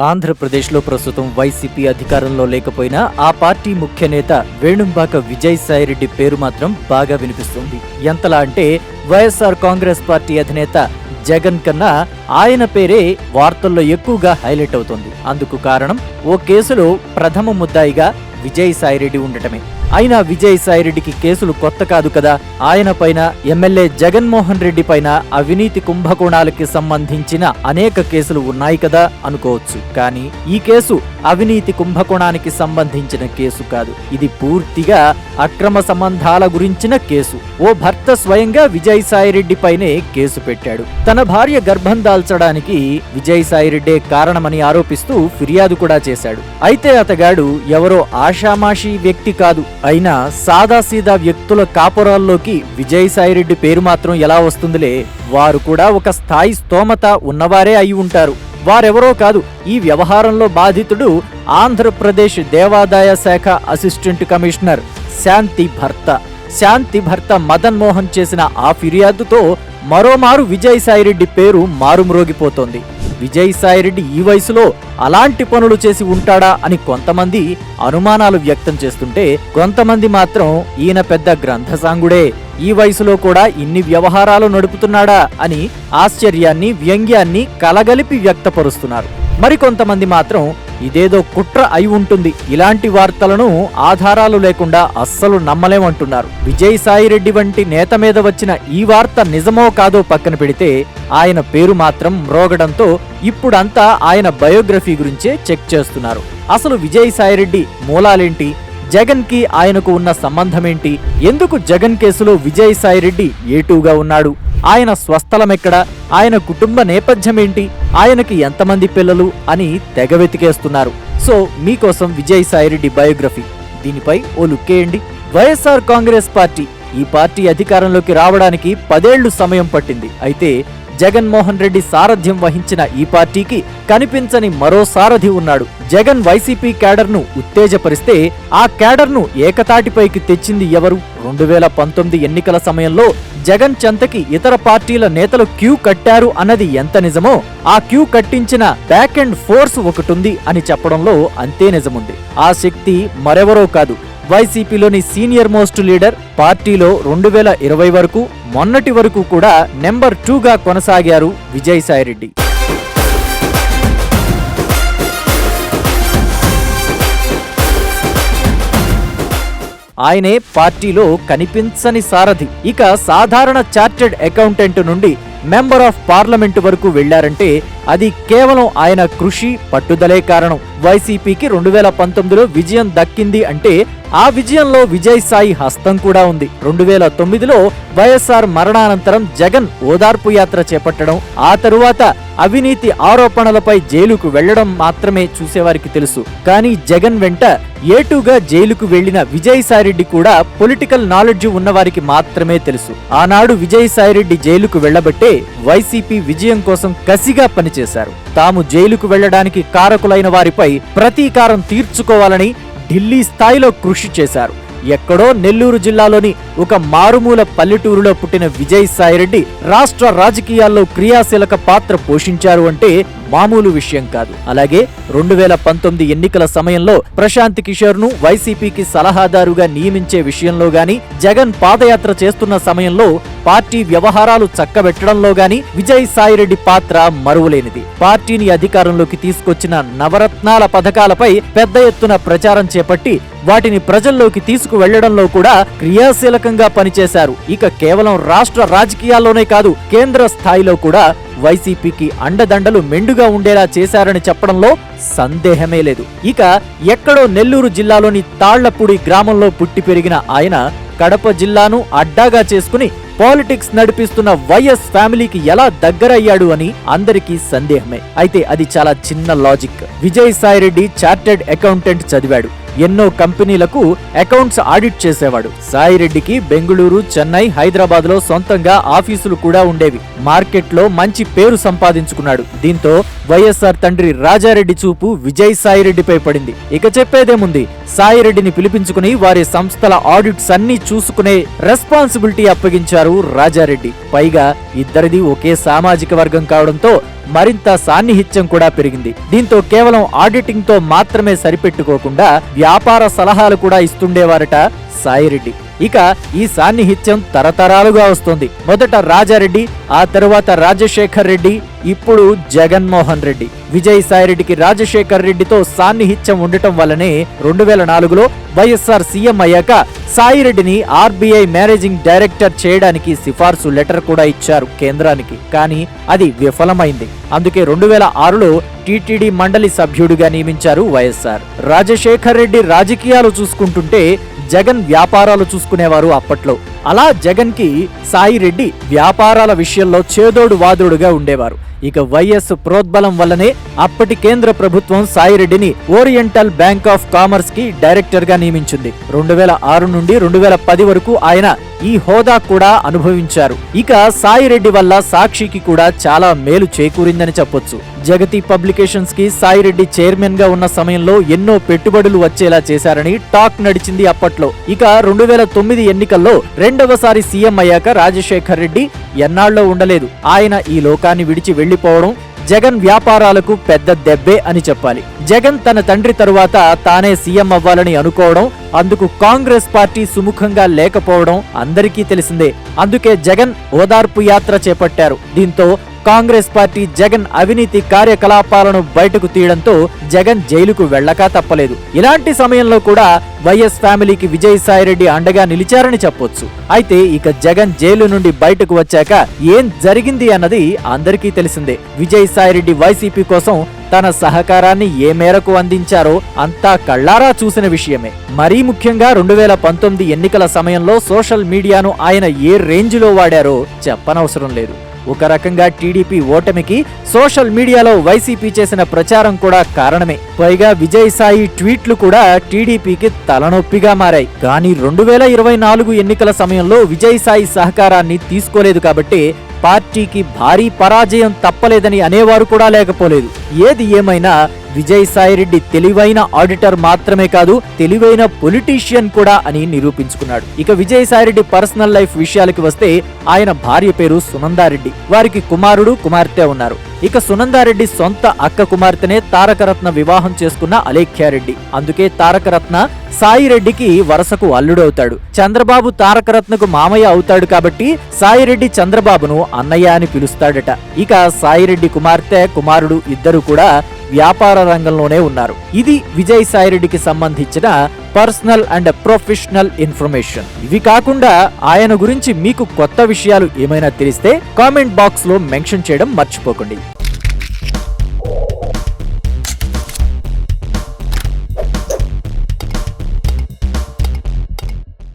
ఆంధ్రప్రదేశ్లో ప్రస్తుతం వైసీపీ అధికారంలో లేకపోయినా ఆ పార్టీ ముఖ్య నేత వేణుంబాక విజయసాయిరెడ్డి పేరు మాత్రం బాగా వినిపిస్తుంది. ఎంతలా అంటే వైఎస్ఆర్ కాంగ్రెస్ పార్టీ అధినేత జగన్ కన్నా ఆయన పేరే వార్తల్లో ఎక్కువగా హైలైట్ అవుతోంది. అందుకు కారణం ఓ కేసులో ప్రథమ ముద్దాయిగా విజయసాయిరెడ్డి ఉండటమే. అయినా విజయసాయిరెడ్డికి కేసులు కొత్త కాదు కదా. ఆయన పైన ఎమ్మెల్యే జగన్మోహన్ రెడ్డి పైన అవినీతి కుంభకోణాలకి సంబంధించిన అనేక కేసులు ఉన్నాయి కదా అనుకోవచ్చు. కానీ ఈ కేసు అవినీతి కుంభకోణానికి సంబంధించిన కేసు కాదు. ఇది పూర్తిగా అక్రమ సంబంధాల గురించిన కేసు. ఓ భర్త స్వయంగా విజయసాయిరెడ్డి పైనే కేసు పెట్టాడు. తన భార్య గర్భం దాల్చడానికి విజయసాయిరెడ్డే కారణమని ఆరోపిస్తూ ఫిర్యాదు కూడా చేశాడు. అయితే అతగాడు ఎవరో ఆషామాషీ వ్యక్తి కాదు. అయినా సాదాసీదా వ్యక్తుల కాపురాల్లోకి విజయసాయిరెడ్డి పేరు మాత్రం ఎలా వస్తుందిలే? వారు కూడా ఒక స్థాయి స్తోమత ఉన్నవారే అయి ఉంటారు. వారెవరో కాదు. ఈ వ్యవహారంలో బాధితుడు ఆంధ్రప్రదేశ్ దేవాదాయ శాఖ అసిస్టెంట్ కమిషనర్ శాంతి భర్త. శాంతి భర్త మదన్ మోహన్ చేసిన ఆ ఫిర్యాదుతో మరోమారు విజయసాయిరెడ్డి పేరు మారుమ్రోగిపోతోంది. విజయసాయిరెడ్డి ఈ వయసులో అలాంటి పనులు చేసి ఉంటాడా అని కొంతమంది అనుమానాలు వ్యక్తం చేస్తుంటే కొంతమంది మాత్రం ఈయన పెద్ద గ్రంథసాంగుడే. ఈ వయసులో కూడా ఇన్ని వ్యవహారాలు నడుపుతున్నాడా అని ఆశ్చర్యాన్ని వ్యంగ్యాన్ని కలగలిపి వ్యక్తపరుస్తున్నారు. మరికొంతమంది మాత్రం ఇదేదో కుట్ర అయి ఉంటుంది. ఇలాంటి వార్తలను ఆధారాలు లేకుండా అస్సలు నమ్మలేమంటున్నారు. విజయసాయిరెడ్డి వంటి నేత మీద వచ్చిన ఈ వార్త నిజమో కాదో పక్కన పెడితే ఆయన పేరు మాత్రం మ్రోగడంతో ఇప్పుడంతా ఆయన బయోగ్రఫీ గురించే చెక్ చేస్తున్నారు. అసలు విజయసాయిరెడ్డి మూలాలేంటి? జగన్కి ఆయనకు ఉన్న సంబంధమేంటి? ఎందుకు జగన్ కేసులో విజయసాయిరెడ్డి ఏటూగా ఉన్నాడు? ఆయన స్వస్థలమెక్కడ? ఆయన కుటుంబ నేపథ్యమేంటి? ఆయనకి ఎంతమంది పిల్లలు? అని తెగ వెతికేస్తున్నారు. సో మీకోసం విజయసాయిరెడ్డి బయోగ్రఫీ. దీనిపై ఓ లుక్కేయండి. YSR Congress party. ఈ పార్టీ అధికారంలోకి రావడానికి పదేళ్ళు సమయం పట్టింది. అయితే జగన్మోహన్ రెడ్డి సారథ్యం వహించిన ఈ పార్టీకి కనిపించని మరో సారథి ఉన్నాడు. జగన్ వైసీపీ క్యాడర్ను ఉత్తేజపరిస్తే ఆ క్యాడర్ను ఏకతాటిపైకి తెచ్చింది ఎవరు? రెండు వేల పంతొమ్మిది ఎన్నికల సమయంలో జగన్ చెంతకి ఇతర పార్టీల నేతలు క్యూ కట్టారు అన్నది ఎంత నిజమో ఆ క్యూ కట్టించిన బ్యాక్ అండ్ ఫోర్స్ ఒకటుంది అని చెప్పడంలో అంతే నిజముంది. ఆ శక్తి మరెవరో కాదు వైసీపీలోని సీనియర్ మోస్ట్ లీడర్ పార్టీలో రెండు వేల ఇరవై వరకు మొన్నటి వరకు కూడా నెంబర్ టూగా కొనసాగారు విజయసాయిరెడ్డి. ఆయనే పార్టీలో కనిపించని సారథి. ఇక సాధారణ చార్టెడ్ అకౌంటెంట్ నుండి మెంబర్ ఆఫ్ పార్లమెంట్ వరకు వెళ్ళారంటే అది కేవలం ఆయన కృషి పట్టుదలే కారణం. వైసీపీకి రెండు వేల పంతొమ్మిదిలో విజయం దక్కింది అంటే ఆ విజయంలో విజయ్ సాయి హస్తం కూడా ఉంది. రెండు వేల తొమ్మిదిలో వైఎస్ఆర్ మరణానంతరం జగన్ ఓదార్పు యాత్ర చేపట్టడం ఆ తరువాత అవినీతి ఆరోపణలపై జైలుకు వెళ్ళడం మాత్రమే చూసేవారికి తెలుసు. కానీ జగన్ వెంట ఏటుగా జైలుకు వెళ్ళిన విజయసాయిరెడ్డి కూడా పొలిటికల్ నాలెడ్జ్ ఉన్నవారికి మాత్రమే తెలుసు. ఆనాడు విజయసాయిరెడ్డి జైలుకు వెళ్ళబట్టే వైసీపీ విజయం కోసం కసిగా పనిచేశారు. తాము జైలుకు వెళ్ళడానికి కారకులైన వారిపై ప్రతీకారం తీర్చుకోవాలని ఢిల్లీ స్థాయిలో కృషి చేశారు. ఎక్కడో నెల్లూరు జిల్లాలోని ఒక మారుమూల పల్లెటూరులో పుట్టిన విజయ్ సాయిరెడ్డి రాష్ట్ర రాజకీయాల్లో క్రియాశీలక పాత్ర పోషించారు అంటే మామూలు విషయం కాదు. అలాగే రెండు వేల పంతొమ్మిది ఎన్నికల సమయంలో ప్రశాంత్ కిషోర్ను వైసీపీకి సలహాదారుగా నియమించే విషయంలో గాని జగన్ పాదయాత్ర చేస్తున్న సమయంలో పార్టీ వ్యవహారాలు చక్కబెట్టడంలో గాని విజయ్ సాయిరెడ్డి పాత్ర మరువలేనిది. పార్టీని అధికారంలోకి తీసుకొచ్చిన నవరత్నాల పథకాలపై పెద్ద ఎత్తున ప్రచారం చేపట్టి వాటిని ప్రజల్లోకి తీసుకువెళ్ళడంలో కూడా క్రియాశీలకంగా పనిచేశారు. ఇక కేవలం రాష్ట్ర రాజకీయాల్లోనే కాదు కేంద్ర స్థాయిలో కూడా వైసీపీకి అండదండలు మెండుగా ఉండేలా చేశారని చెప్పడంలో సందేహమే లేదు. ఇక ఎక్కడో నెల్లూరు జిల్లాలోని తాళ్ళపూడి గ్రామంలో పుట్టి పెరిగిన ఆయన కడప జిల్లాను అడ్డాగా చేసుకుని పాలిటిక్స్ నడిపిస్తున్న వైఎస్ ఫ్యామిలీకి ఎలా దగ్గరయ్యాడు అని అందరికీ సందేహమే. అయితే అది చాలా చిన్న logic. Vijay Sai Reddy chartered accountant చదివాడు. ఎన్నో కంపెనీలకు అకౌంట్స్ ఆడిట్ చేసేవాడు. సాయిరెడ్డికి బెంగళూరు చెన్నై హైదరాబాద్లో సొంతంగా ఆఫీసులు కూడా ఉండేవి. మార్కెట్లో మంచి పేరు సంపాదించుకున్నాడు. దీంతో వైఎస్ఆర్ తండ్రి రాజారెడ్డి చూపు విజయ్ సాయిరెడ్డిపై పడింది. ఇక చెప్పేదేముంది? సాయిరెడ్డిని పిలిపించుకుని వారి సంస్థల ఆడిట్స్ అన్ని చూసుకునే రెస్పాన్సిబిలిటీ అప్పగించారు రాజారెడ్డి. పైగా ఇద్దరిది ఒకే సామాజిక వర్గం కావడంతో మరింత సాన్నిహిత్యం కూడా పెరిగింది. దీంతో కేవలం ఆడిటింగ్తో మాత్రమే సరిపెట్టుకోకుండా వ్యాపార సలహాలు కూడా ఇస్తుండేవారట సాయిరెడ్డి. ఇక ఈ సాన్నిహిత్యం తరతరాలుగా వస్తోంది. మొదట రాజారెడ్డి ఆ తరువాత రాజశేఖర్ రెడ్డి ఇప్పుడు జగన్మోహన్ రెడ్డి. విజయ్ సాయిరెడ్డికి రాజశేఖర్ రెడ్డితో సాన్నిహిత్యం ఉండటం వల్లనే రెండు వేల నాలుగులో వైఎస్ఆర్ సీఎం అయ్యాక సాయిరెడ్డిని ఆర్బీఐ మేనేజింగ్ డైరెక్టర్ చేయడానికి సిఫార్సు లెటర్ కూడా ఇచ్చారు కేంద్రానికి. కానీ అది విఫలమైంది. అందుకే రెండు వేల ఆరులో టీటీడీ మండలి సభ్యుడిగా నియమించారు వైఎస్ఆర్. రాజశేఖర్ రెడ్డి రాజకీయాలు చూసుకుంటుంటే జగన్ వ్యాపారాలు చూసుకునేవారు అప్పట్లో. అలా జగన్కి సాయిరెడ్డి వ్యాపారాల విషయంలో చేదోడు వాదోడుగా ఉండేవారు. ఇక వైఎస్ ప్రోద్బలం వల్లనే అప్పటి కేంద్ర ప్రభుత్వం సాయిరెడ్డిని ఓరియంటల్ బ్యాంక్ ఆఫ్ కామర్స్కి డైరెక్టర్గా నియమించింది. రెండు వేల ఆరు నుండి రెండు వేల పది వరకు ఆయన ఈ హోదా కూడా అనుభవించారు. ఇక సాయిరెడ్డి వల్ల సాక్షికి కూడా చాలా మేలు చేకూరిందని చెప్పొచ్చు. జగతి పబ్లికేషన్స్కి సాయిరెడ్డి చైర్మన్గా ఉన్న సమయంలో ఎన్నో పెట్టుబడులు వచ్చేలా చేశారని టాక్ నడిచింది అప్పట్లో. ఇక రెండు వేల తొమ్మిది ఎన్నికల్లో రెండవసారి సీఎం అయ్యాక రాజశేఖర్ రెడ్డి ఎన్నాళ్ళో ఉండలేదు. ఆయన ఈ లోకాన్ని విడిచి వెళ్ళిపోవడం జగన్ వ్యాపారాలకు పెద్ద దెబ్బే అని చెప్పాలి. జగన్ తన తండ్రి తరువాత తానే సీఎం అవ్వాలని అనుకోవడం అందుకు కాంగ్రెస్ పార్టీ సుముఖంగా లేకపోవడం అందరికీ తెలిసిందే. అందుకే జగన్ ఓదార్పు యాత్ర చేపట్టారు. దీంతో కాంగ్రెస్ పార్టీ జగన్ అవినీతి కార్యకలాపాలను బయటకు తీయడంతో జగన్ జైలుకు వెళ్ళక తప్పలేదు. ఇలాంటి సమయంలో కూడా వైఎస్ ఫ్యామిలీకి విజయసాయిరెడ్డి అండగా నిలిచారని చెప్పొచ్చు. అయితే ఇక జగన్ జైలు నుండి బయటకు వచ్చాక ఏం జరిగింది అన్నది అందరికీ తెలిసిందే. విజయసాయిరెడ్డి వైసీపీ కోసం తన సహకారాన్ని ఏ మేరకు అందించారో అంతా కళ్ళారా చూసిన విషయమే. మరీ ముఖ్యంగా రెండు వేల పంతొమ్మిది ఎన్నికల సమయంలో సోషల్ మీడియాను ఆయన ఏ రేంజ్లో వాడారో చెప్పనవసరం లేదు. ఒక రకంగా టీడీపీ ఓటమికి సోషల్ మీడియాలో వైసీపీ చేసిన ప్రచారం కూడా కారణమే. పైగా విజయసాయి ట్వీట్లు కూడా టీడీపీకి తలనొప్పిగా మారాయి. కానీ రెండు వేల ఇరవై నాలుగు ఎన్నికల సమయంలో విజయసాయి సహకారాన్ని తీసుకోలేదు కాబట్టి పార్టీకి భారీ పరాజయం తప్పలేదని అనేవారు కూడా లేకపోలేదు. ఏది ఏమైనా విజయసాయిరెడ్డి తెలివైన ఆడిటర్ మాత్రమే కాదు తెలివైన పొలిటీషియన్ కూడా అని నిరూపించుకున్నాడు. ఇక విజయసాయిరెడ్డి పర్సనల్ లైఫ్ విషయాలకి వస్తే ఆయన భార్య పేరు సునందారెడ్డి వారికి కుమారుడు కుమార్తె ఉన్నారు. ఇక సునందారెడ్డి సొంత అక్క కుమార్తెనే తారకరత్న వివాహం చేసుకున్న అలేఖ్యారెడ్డి అందుకే తారకరత్న సాయిరెడ్డికి వరసకు అల్లుడవుతాడు. చంద్రబాబు తారకరత్నకు మామయ్య అవుతాడు కాబట్టి సాయిరెడ్డి చంద్రబాబును అన్నయ్య అని పిలుస్తాడట. ఇక సాయిరెడ్డి కుమార్తె కుమారుడు ఇద్దరు కూడా వ్యాపార రంగంలోనే ఉన్నారు. ఇది విజయ్ సాయిరెడ్డికి సంబంధించిన పర్సనల్ అండ్ ప్రొఫెషనల్ ఇన్ఫర్మేషన్. ఇవి కాకుండా ఆయన గురించి మీకు కొత్త విషయాలు ఏమైనా తెలిస్తే కామెంట్ బాక్స్లో మెన్షన్ చేయడం మర్చిపోకండి.